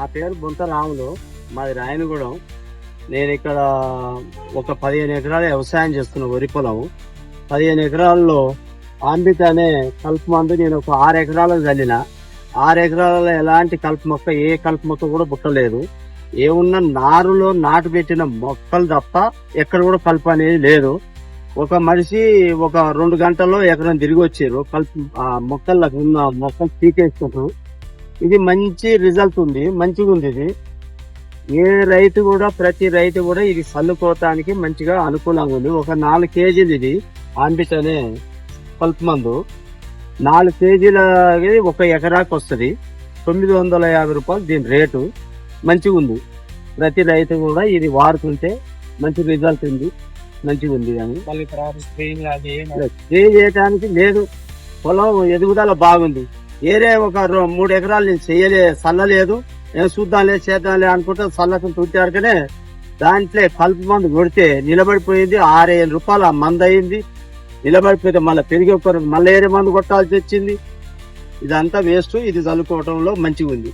నా పేరు బొంత రాములు మాది రాయనగూడెం. నేను ఇక్కడ ఒక పదిహేను ఎకరాల వ్యవసాయం చేస్తున్న వరి పొలం. పదిహేను ఎకరాల్లో ఆంబిత అనే కలుపు మందు నేను ఒక ఆరు ఎకరాలకు చల్లిన. ఆరు ఎకరాలలో ఎలాంటి కలుపు మొక్క ఏ కలుపు మొక్క కూడా పుట్టలేదు. ఏమున్న నారులో నాటు పెట్టిన మొక్కలు తప్ప ఎక్కడ కూడా కలుపు అనేది లేదు. ఒక మనిషి ఒక రెండు గంటల్లో ఎకరం తిరిగి వచ్చారు. కలుపు ఆ మొక్కలకు ఉన్న మొక్కలు పీకేసుకుంటారు ఇది మంచి రిజల్ట్ ఉంది మంచిగా ఉంది ఇది. ఏ రైతు కూడా ప్రతి రైతు కూడా ఇది చల్లుకోవటానికి మంచిగా అనుకూలంగా ఉంది. ఒక నాలుగు కేజీలు ఇది ఆంబిట్ అనే పల్ప్ మందు. నాలుగు కేజీలకి ఒక ఎకరాకి వస్తుంది. తొమ్మిది వందల యాభై రూపాయలు దీని రేటు. మంచిగా ఉంది. ప్రతి రైతు కూడా ఇది వాడుతుంటే మంచి రిజల్ట్ ఉంది. మంచిగా ఉంది కానీ. స్ప్రే చేయడానికి లేదు. పొలం ఎదుగుదల బాగుంది. ఏరే ఒక మూడు ఎకరాలు నేను చేయలే చల్లలేదు. ఏం చూద్దాంలే చేద్దాంలే అనుకుంటే చల్లకం తుట్టారుకనే దాంట్లో కలుపు మందు కొడితే నిలబడిపోయింది. ఆరేడు రూపాయలు ఆ మందు అయింది. నిలబడిపోతే మళ్ళీ పెరిగి ఒక మళ్ళీ ఏరే మందు కొట్టాల్సి వచ్చింది. ఇదంతా వేస్ట్. ఇది చల్లుకోవటంలో మంచిగా ఉంది